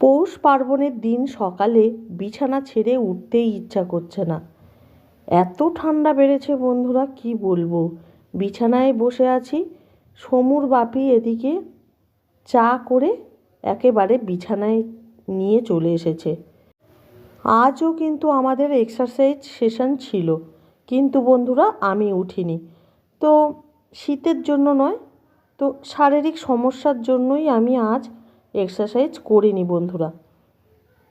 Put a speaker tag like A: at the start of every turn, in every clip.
A: পৌষ পার্বণের দিন সকালে বিছানা ছেড়ে উঠতেই ইচ্ছা করছে না। এত ঠান্ডা বেড়েছে বন্ধুরা, কি বলব? বিছানায় বসে আছি, সমুর বাপি এদিকে চা করে একেবারে বিছানায় নিয়ে চলে এসেছে। আজও কিন্তু আমাদের এক্সারসাইজ সেশন ছিল, কিন্তু বন্ধুরা আমি উঠিনি। তো শীতের জন্য নয়, তো শারীরিক সমস্যার জন্যই আমি আজ এক্সারসাইজ করিনি বন্ধুরা।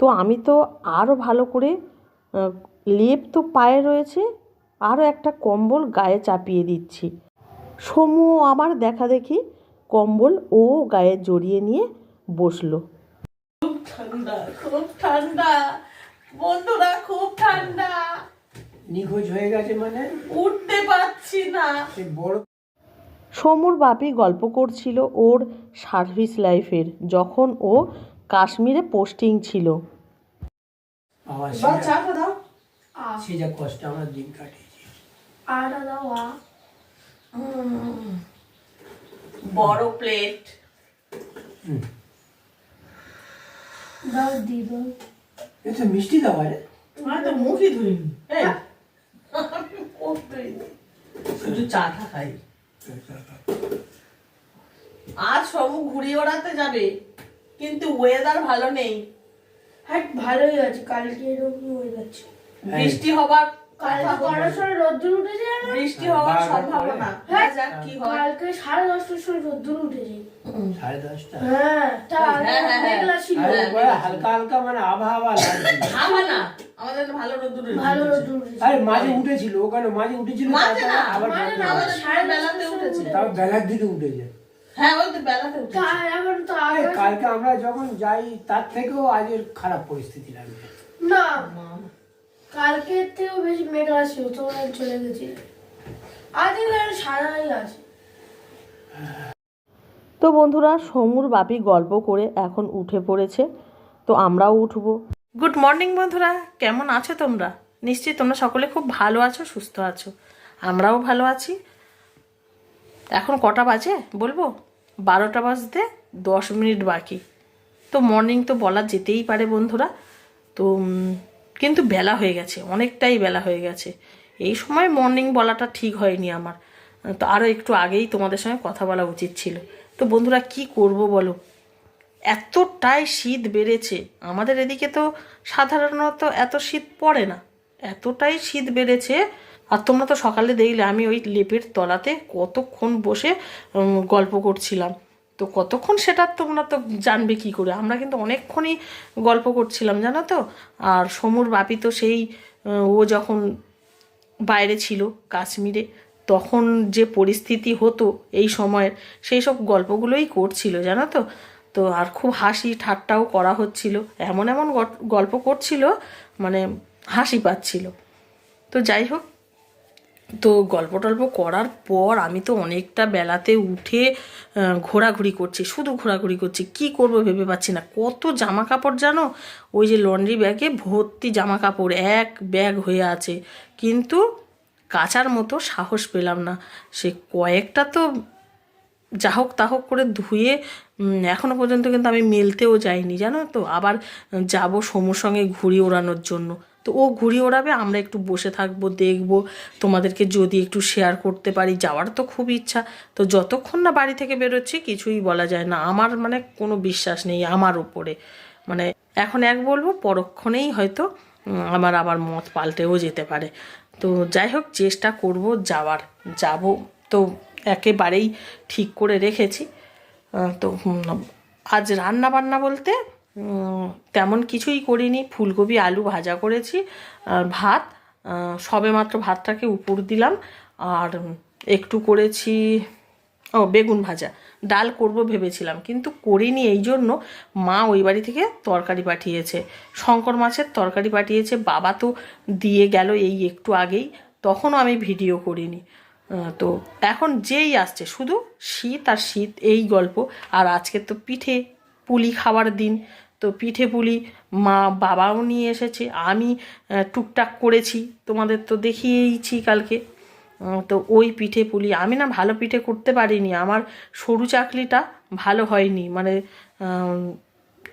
A: তো আমি তো আরও ভালো করে লেপ তো পায়ে রয়েছে আরও একটা কম্বল গায়ে চাপিয়ে দিচ্ছি। সমু আমার দেখা দেখি কম্বল ও গায়ে জড়িয়ে নিয়ে বসল।
B: খুব ঠান্ডা খুব ঠান্ডা বন্ধুরা খুব ঠান্ডা।
C: নিখোঁজ হয়ে গেছে মানে?
B: উঠতে পারছি না।
C: সে বড়
A: সমুর বাপি গল্প করছিল ওর সার্ভিস লাইফের যখন ও কাশ্মীরে পোস্টিং ছিল।
C: সে যা- কষ্ট আমরা দিন কাটিয়েছি
B: বড় প্লেট
D: দাও
C: মিষ্টি দাও আরে।
B: আমি তো মুখই ধুইনি। এই, আমি মুখ ধুইনি। শুধু চাটা খাই। আজ সমু ঘুড়ি ওড়াতে যাবে কিন্তু ওয়েদার ভালো নেই।
D: হ্যাঁ ভালোই আছে কালকে এরকম হয়ে যাচ্ছে।
B: বৃষ্টি হবার? বৃষ্টি হওয়ার সম্ভাবনা। কি হয়।
D: কালকে সাড়ে দশটার সময় রোদ্দুর উঠেছে।
C: সাড়ে দশটা?
D: হ্যাঁ তা
B: হ্যাঁ,
D: ছিল।
C: হালকা হালকা মানে আবহাওয়া লাগছে।
B: না। আমাদের ভালো রোদ্দুর
D: ভালো রোদ্দুর
C: আরে মাঝে উঠেছিল ওখানে মাঝে উঠেছিল
B: মাঝে না,
C: আবার
D: মাঝে না,
B: আমাদের সাড়ে বেলাতে উঠেছে
C: তাও বেলার দিকে উঠেছে।
B: হ্যাঁ ওই তো বেলাতে উঠেছে।
D: এখন তো
C: কালকে আমরা যখন যাই তার থেকেও আজের খারাপ পরিস্থিতি লাগছে
D: না কালকের থেকেও বেশি মেঘলা ছিল তোমরা চলে গেছি। আজ সারাই আছে।
A: তো বন্ধুরা সমুর বাপি গল্প করে এখন উঠে পড়েছে। তো আমরাও উঠবো। গুড মর্নিং বন্ধুরা। কেমন আছো তোমরা? নিশ্চয়ই তোমরা সকলে খুব ভালো আছো, সুস্থ আছো। আমরাও ভালো আছি। এখন কটা বাজে বলব? বারোটা বাজতে দশ মিনিট বাকি। তো মর্নিং তো বলা যেতেই পারে বন্ধুরা। তো কিন্তু বেলা হয়ে গেছে, অনেকটাই বেলা হয়ে গেছে। এই সময় মর্নিং বলাটা ঠিক হয়নি আমার। তো আরও একটু আগেই তোমাদের সঙ্গে কথা বলা উচিত ছিল। তো বন্ধুরা, কি করব বলো? এতটাই শীত বেড়েছে। আমাদের এদিকে তো সাধারণত এত শীত পড়ে না। এতটাই শীত বেড়েছে। আর তোমরা তো সকালে দেখলে, আমি ওই লেপের তলাতে কতক্ষণ বসে গল্প করছিলাম। তো কতক্ষণ সেটা তোমরা তো জানবে কি করে? আমরা কিন্তু অনেকক্ষণই গল্প করছিলাম, জানো তো? আর সমুর বাপি তো সেই ও যখন বাইরে ছিল কাশ্মীরে, তখন যে পরিস্থিতি হতো এই সময়ের, সেই সব গল্পগুলোই করছিল, জানো তো? তো আর খুব হাসি ঠাট্টাও করা হচ্ছিল। এমন এমন গল্প করছিল মানে হাসি পাচ্ছিল। তো যাই হোক, তো গল্প টল্প করার পর আমি তো অনেকটা বেলাতে উঠে ঘোরাঘুরি করছি। শুধু ঘোরাঘুরি করছি, কি করব ভেবে পাচ্ছি না। কত জামা কাপড় জানো? ওই যে লন্ড্রি ব্যাগে ভর্তি জামা কাপড় এক ব্যাগ হয়ে আছে। কিন্তু কাচার মতো সাহস পেলাম না। সে কয়েকটা তো যা হোক তা হোক করে ধুয়ে উম, এখনও পর্যন্ত কিন্তু আমি মেলতেও যাইনি জানো তো? আবার যাব সমুর সঙ্গে ঘুড়ি ওড়ানোর জন্য। তো ও ঘুড়ি ওড়াবে আমরা একটু বসে থাকব দেখব তোমাদেরকে যদি একটু শেয়ার করতে পারি। যাওয়ার তো খুব ইচ্ছা। তো যতক্ষণ না বাড়ি থেকে বেরোচ্ছি কিছুই বলা যায় না। আমার মানে কোনো বিশ্বাস নেই আমার উপরে। মানে এখন এক বলব পরক্ষণেই হয়তো আমার আবার মত পাল্টেও যেতে পারে। তো যাই হোক চেষ্টা করব যাওয়ার। যাব তো একেবারেই ঠিক করে রেখেছি। তো আজ রান্না বান্না বলতে তেমন কিছুই করিনি। ফুলকপি আলু ভাজা করেছি আর ভাত আহ, সবেমাত্র ভাতটাকে উপর দিলাম আর একটু করেছি ও বেগুন ভাজা। ডাল করব ভেবেছিলাম কিন্তু করিনি এই জন্য মা ওই বাড়ি থেকে তরকারি পাঠিয়েছে। শঙ্কর মাছের তরকারি পাঠিয়েছে বাবা তো দিয়ে গেল এই একটু আগেই তখনও আমি ভিডিও করিনি। তো এখন যেই আসছে, শুধু শীত আর শীত এই গল্প। আর আজকে তো পিঠে পুলি খাওয়ার দিন। তো পিঠে পুলি মা বাবাও নিয়ে এসেছে, আমি টুকটাক করেছি, তোমাদের তো দেখিয়েইছি কালকে। তো ওই পিঠে পুলি, আমি না ভালো পিঠে করতে পারিনি, আমার সরু চাকলিটা ভালো হয়নি মানে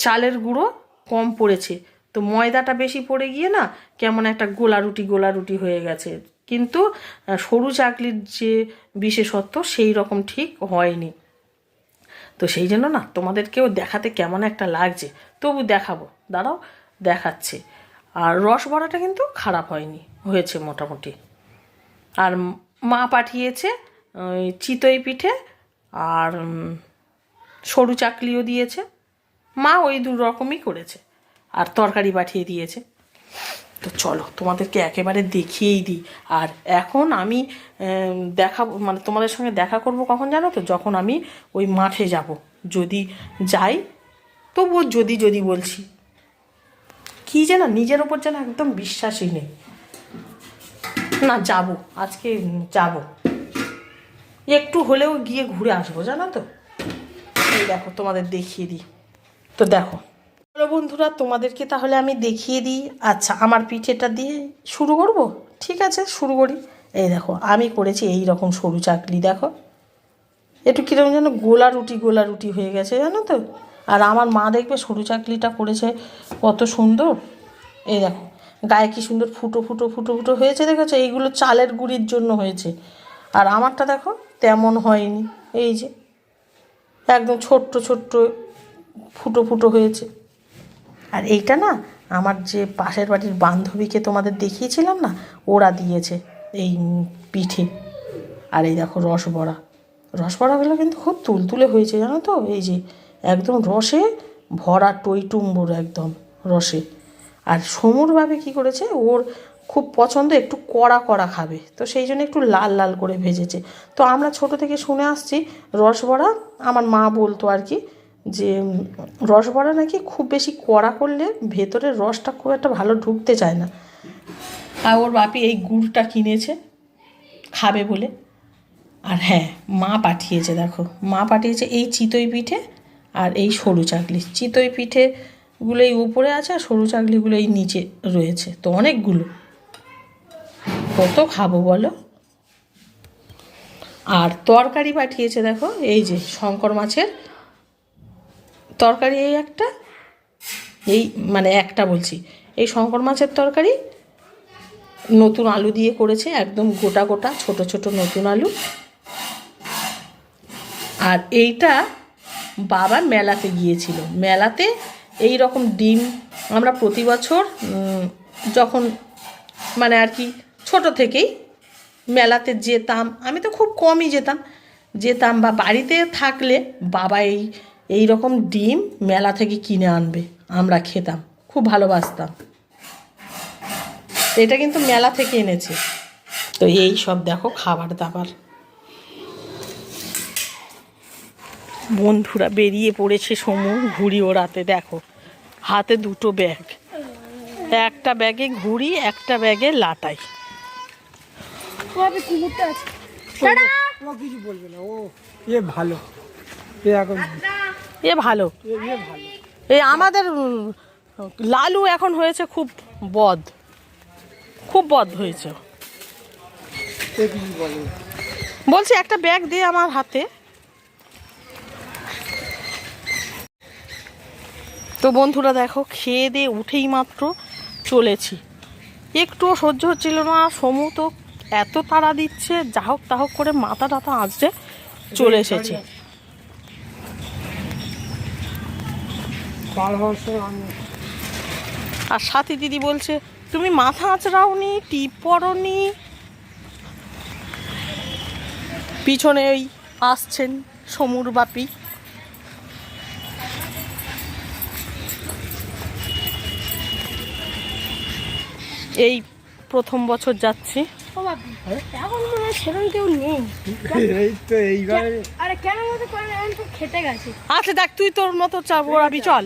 A: চালের গুঁড়ো কম পড়েছে। তো ময়দাটা বেশি পড়ে গিয়ে না কেমন একটা গোলা রুটি গোলা রুটি হয়ে গেছে। কিন্তু সরু চাকলির যে বিশেষত্ব, সেই রকম ঠিক হয়নি। তো সেই জন্য না, তোমাদেরকেও দেখাতে কেমন একটা লাগছে। তবু দেখাবো, দাঁড়াও, দেখাচ্ছে। আর রস বড়াটা কিন্তু খারাপ হয়নি, হয়েছে মোটামুটি। আর মা পাঠিয়েছে চিতই পিঠে, আর সরু চাকলিও দিয়েছে। মা ওই দু রকমই করেছে, আর তরকারি পাঠিয়ে দিয়েছে। তো চলো, তোমাদেরকে একেবারে দেখিয়েই দিই। আর এখন আমি দেখা মানে তোমাদের সঙ্গে দেখা করব কখন জানো তো? যখন আমি ওই মাঠে যাব। যদি যাই, তবুও যদি যদি বলছি। কি যেন নিজের ওপর যেন একদম বিশ্বাসই নেই। না, যাব। আজকে যাব। একটু হলেও গিয়ে ঘুরে আসব, জানো তো? দেখো, তোমাদের দেখিয়ে দিই। তো দেখো। চলো বন্ধুরা, তোমাদেরকে তাহলে আমি দেখিয়ে দিই। আচ্ছা আমার পিঠেটা দিয়ে শুরু করব? ঠিক আছে, শুরু করি। এই দেখো, আমি করেছি এই রকম সরু চাকলি, দেখো। একটু কীরকম যেন গোলা রুটি গোলা রুটি হয়ে গেছে, জানো তো? আর আমার মা দেখবে সরু চাকলিটা করেছে, কত সুন্দর। এই দেখো, গায়ে কি সুন্দর ফুটো ফুটো ফুটো ফুটো হয়েছে, দেখেছ? এইগুলো চালের গুঁড়ির জন্য হয়েছে। আর আমারটা দেখো, তেমন হয়নি। এই যে, একদম ছোট্ট ছোট্ট ফুটো ফুটো হয়েছে। আর এইটা না আমার যে পাশের বাড়ির বান্ধবীকে তোমাদের দেখিয়েছিলাম না, ওরা দিয়েছে এই পিঠে। আর এই দেখো রসবড়া। রসবড়াগুলো কিন্তু খুব তুলতুলে হয়েছে, জানো তো? এই যে একদম রসে ভরা টইটুম্বুর একদম রসে। আর সমুরভাবে কি করেছে? ওর খুব পছন্দ একটু কড়া কড়া খাবে, তো সেই জন্য একটু লাল লাল করে ভেজেছে। তো আমরা ছোট থেকে শুনে আসছি রসবড়া, আমার মা বলতো আর কি যে রসবড়া নাকি খুব বেশি কড়া করলে ভেতরের রসটা খুব একটা ভালো ঢুকতে চায় না। আর ওর বাপি এই গুড়টা কিনেছে, খাবে বলে। আর হ্যাঁ মা পাঠিয়েছে দেখো, মা পাঠিয়েছে এই চিতই পিঠে আর এই সরু চাকলি। চিতই পিঠেগুলো এই উপরে আছে আর সরু চাকলিগুলো এই নিচে রয়েছে, তো অনেকগুলো। কত খাব বলো? আর তরকারি পাঠিয়েছে দেখো, এই যে শঙ্কর মাছের তরকারি এই একটা, এই মানে একটা বলছি। এই শঙ্কর মাছের তরকারি নতুন আলু দিয়ে করেছে, একদম গোটা গোটা, ছোট ছোট নতুন আলু। আর এইটা বাবা মেলাতে গিয়েছিল। মেলাতে এই রকম ডিম আমরা প্রতি বছর যখন মানে আর কি ছোট থেকেই মেলাতে যেতাম, আমি তো খুব কমই যেতাম। যেতাম বা বাড়িতে থাকলে বাবা এই এই রকম ডিম মেলা থেকে কিনে আনবে আমরা খেতাম খুব ভালোবাসতাম। এটা কিন্তু মেলা থেকে এনেছে। তো এই সব দেখো খাবার দাবার। বন্ধুরা বেরিয়ে পড়েছে সমু ঘুড়ি ওড়াতে দেখো। হাতে দুটো ব্যাগ। একটা ব্যাগে ঘুড়ি একটা ব্যাগে লাটাই।
D: কুকুরটা আছে।
C: ও কিছু বলবে না ও এ ভালো। এ
A: ভালো। এই আমাদের লালু এখন হয়েছে খুব বদ। খুব বদ হয়েছে। বলছি একটা ব্যাগ দিয়ে আমার হাতে। তো বন্ধুরা দেখো খেয়ে দিয়ে উঠেই মাত্র চলেছি। একটুও সহ্য হচ্ছিল না সমু তো এত তাড়া দিচ্ছে যা হোক তা হোক করে মাথা টাথা আঁচড়ে চলে এসেছে
C: পার হওয়ার সময় আমি
A: আর সাথী দিদি বলছে, তুমি মাথা আঁচড়াওনি, টিপ পরনি পিছনে ওই আসছেন সমুর বাপি। এই প্রথম বছর যাচ্ছি।
D: এখন মনে হয় সেরকম কেউ নেই।
C: এই তো এইবারে
D: আরে কেন মতো করে এখন তো খেতে গেছে।
A: আচ্ছা দেখ তুই তোর মতো চা ওরাবি চল।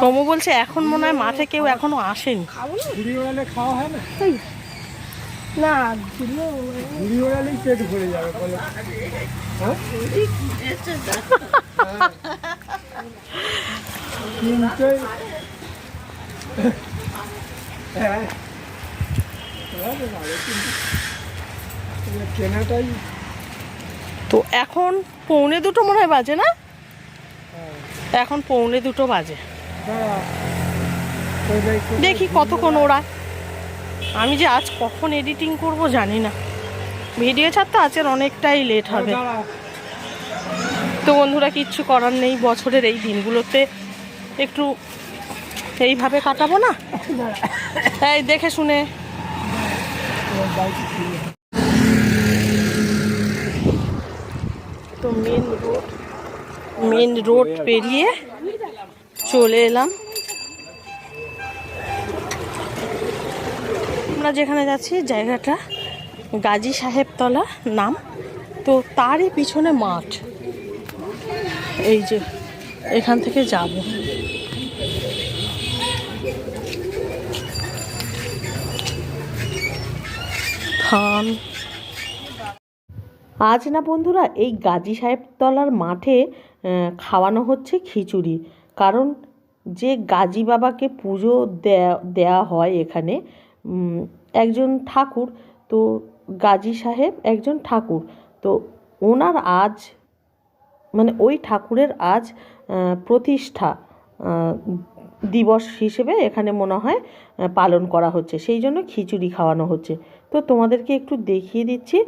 A: সমু বলছে এখন মনে হয় মাঠে কেউ এখনও আসেনি।
D: খাব না।
C: ঘুড়ি ওড়ালে খাওয়া হয় না?
D: না
C: ঘুড়ি ওড়ালেই পেট ভরে যাবে বলো। হ্যাঁ। হবে ভালো কিন্তু কেনাটাই
A: তো এখন পৌনে দুটো মনে হয় বাজে না? এখন পৌনে দুটো বাজে। দেখি কতক্ষণ ওরা। আমি যে আজ কখন এডিটিং করব জানি না। ভিডিও ছাড়তে আজকের অনেকটাই লেট হবে। তো বন্ধুরা কিচ্ছু করার নেই। বছরের এই দিনগুলোতে একটু এইভাবে কাটাবো না? এই দেখে শুনে। তো মেন রোড মেন রোড পেরিয়ে চলে এলাম। আমরা যেখানে যাচ্ছি, জায়গাটা গাজী সাহেবতলা নাম। তো তারই পিছনে মাঠ। এই যে, এখান থেকে যাব। থান আজ না বন্ধুরা, এই গাজী সাহেবতলার মাঠে খাওয়ানো হচ্ছে খিচুড়ি। কারণ যে গাজী বাবাকে পুজো দেয়া হয় এখানে একজন ঠাকুর, তো গাজী সাহেব একজন ঠাকুর। তো ওনার আজ মানে ওই ঠাকুরের আজ প্রতিষ্ঠা দিবস হিসেবে এখানে মনে হয় পালন করা হচ্ছে। সেই জন্য খিচুড়ি খাওয়ানো হচ্ছে। তো তোমাদেরকে একটু দেখিয়ে দিচ্ছি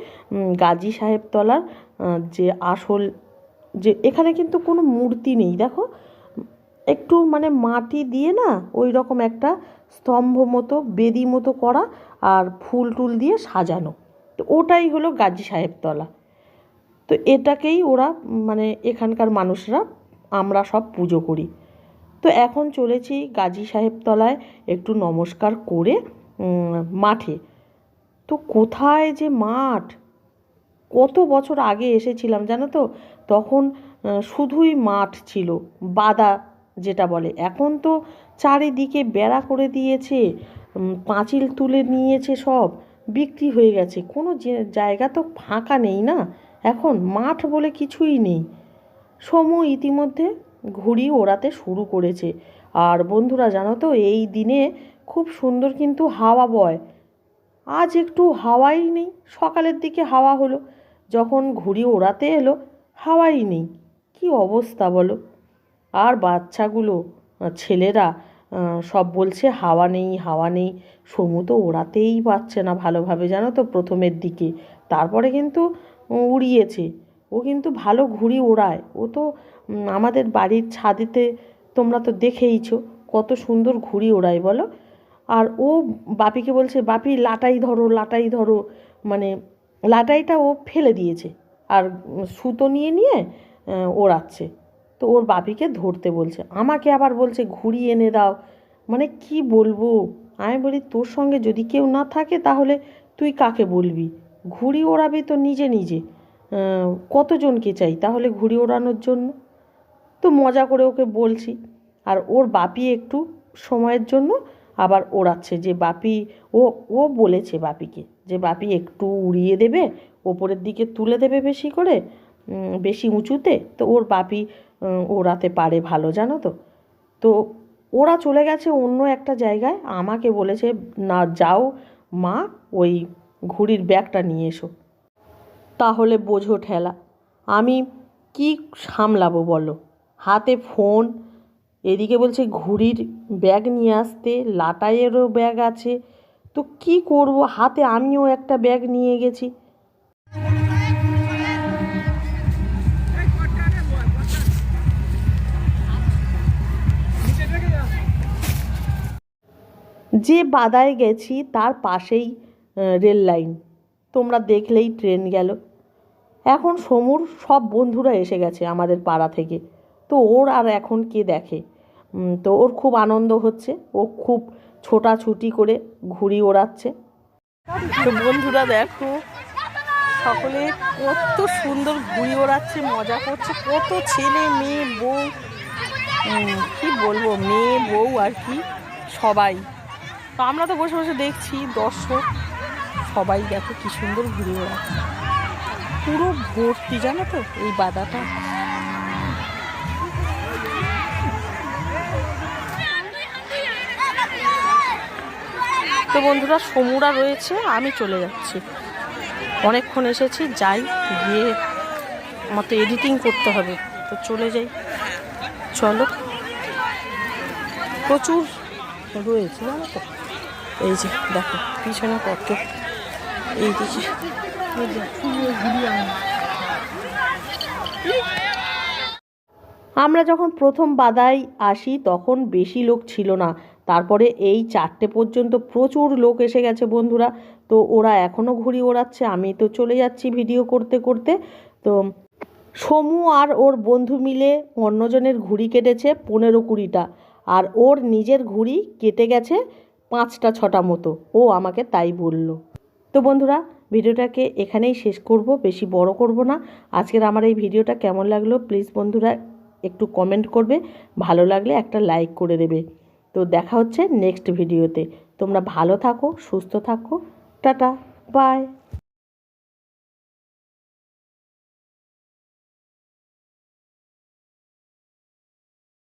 A: গাজী সাহেবতলার যে আসল, যে এখানে কিন্তু কোনো মূর্তি নেই, দেখো। একটু মানে মাটি দিয়ে না ওই রকম একটা স্তম্ভ মতো, বেদি মতো করা আর ফুল টুল দিয়ে সাজানো। তো ওটাই হলো গাজী সাহেবতলা। তো এটাকেই ওরা মানে এখানকার মানুষরা, আমরা সব পুজো করি। তো এখন চলেছি গাজী সাহেবতলায় একটু নমস্কার করে মাঠে। তো কোথায় যে মাঠ? কত বছর আগে এসেছিলাম, জানো তো? তখন শুধুই মাঠ ছিল, বাদা যেটা বলে। এখন তো চারিদিকে বেড়া করে দিয়েছে পাঁচিল তুলে নিয়েছে সব, বিক্রি হয়ে গেছে। কোনো জায়গা তো ফাঁকা নেই না? এখন মাঠ বলে কিছুই নেই। সমু ইতিমধ্যে ঘুড়ি ওড়াতে শুরু করেছে। আর বন্ধুরা, জানো তো, এই দিনে খুব সুন্দর কিন্তু হাওয়া বয়। আজ একটু হাওয়াই নেই। সকালের দিকে হাওয়া হলো। যখন ঘুড়ি ওড়াতে এলো, হাওয়াই নেই। কি অবস্থা বলো? আর বাচ্চাগুলো ছেলেরা সব বলছে হাওয়া নেই হাওয়া নেই। সমু তো ওড়াতেই পারছে না ভালোভাবে, জানো তো, প্রথমের দিকে। তারপরে কিন্তু উড়িয়েছে। ও কিন্তু ভালো ঘুড়ি ওড়ায়। ও তো আমাদের বাড়ির ছাদেতে তোমরা তো দেখেইছো, কত সুন্দর ঘুড়ি ওড়ায় বলো? আর ও বাপিকে বলছে, বাপি, লাটাই ধরো লাটাই ধরো। মানে লাটাইটা ও ফেলে দিয়েছে আর সুতো নিয়ে নিয়ে ওড়াচ্ছে। তো ওর বাপিকে ধরতে বলছে। আমাকে আবার বলছে, ঘুড়ি এনে দাও। মানে কি বলব? আমি বলি, তোর সঙ্গে যদি কেউ না থাকে, তাহলে তুই কাকে বলবি? ঘুড়ি ওড়াবি তো নিজে নিজে। কতজনকে চাই? তাহলে ঘুড়ি ওড়ানোর জন্য? তো মজা করে ওকে বলছি। আর ওর বাপি একটু সময়ের জন্য আবার ওড়াচ্ছে যে বাপি, ও ও বলেছে বাপিকে যে বাপি একটু উড়িয়ে দেবে, ওপরের দিকে তুলে দেবে বেশি করে বেশি উঁচুতে, তো ওর বাপি ওড়াতে পারে ভালো, জানো তো? তো ওরা চলে গেছে অন্য একটা জায়গায়, আমাকে বলেছে, না, যাও, মা, ওই ঘুড়ির ব্যাগটা নিয়ে এসো। তাহলে বোঝো ঠেলা, আমি কি সামলাবো বলো? হাতে ফোন এদিকে বলছে, ঘুড়ির ব্যাগ নিয়ে আসতে, লাটাইয়েরও ব্যাগ আছে। তো কি করব? হাতে আমিও একটা ব্যাগ নিয়ে গেছি। যে বাদায় গেছি, তার পাশেই রেল লাইন। তোমরা দেখলেই ট্রেন গেল। এখন সমুর, সব বন্ধুরা এসে গেছে আমাদের পাড়া থেকে। তো ওর আর এখন কে দেখে? তো ওর খুব আনন্দ হচ্ছে। ও খুব ছোটাছুটি করে ঘুড়ি ওড়াচ্ছে। তো বন্ধুরা দেখো, সকলে কত সুন্দর ঘুড়ি ওড়াচ্ছে, মজা করছে, কত ছেলে, মেয়ে, বউ কি বলব, মেয়ে, বউ আর কি, সবাই। তো আমরা তো বসে বসে দেখছি, দর্শক, সবাই দেখো কি সুন্দর ঘুড়ি ওড়াচ্ছে। পুরো ভর্তি, জানো তো, এই বাদাটা তো বন্ধুরা, সমুরা রয়েছে, আমি চলে যাচ্ছি। অনেকক্ষণ এসেছি, যাই, গিয়ে আমার তো এডিটিং করতে হবে। তো চলে যাই। চলো। প্রচুর রয়েছে, জানো তো? এই যে, দেখো, পিছনে কত। এই দিকে আমরা যখন প্রথম বাদাই আসি, তখন বেশি লোক ছিল না। তারপরে এই চারটে পর্যন্ত প্রচুর লোক এসে গেছে বন্ধুরা। তো ওরা এখনও ঘুড়ি ওড়াচ্ছে, আমি তো চলে যাচ্ছি ভিডিও করতে করতে। তো সমু আর ওর বন্ধু মিলে অন্যজনের ঘুড়ি কেটেছে পনেরো কুড়িটা। আর ওর নিজের ঘুড়ি কেটে গেছে পাঁচটা ছটা মতো। ও আমাকে তাই বলল। তো বন্ধুরা, ভিডিওটাকে এখানেই শেষ করব, বেশি বড় করব না। আজকের আমার এই ভিডিওটা কেমন লাগল প্লিজ বন্ধুরা একটু কমেন্ট করবে। ভালো লাগলে একটা লাইক করে দেবে। তো দেখা হচ্ছে নেক্সট ভিডিওতে তোমরা ভালো থাকো সুস্থ থাকো। Tata bye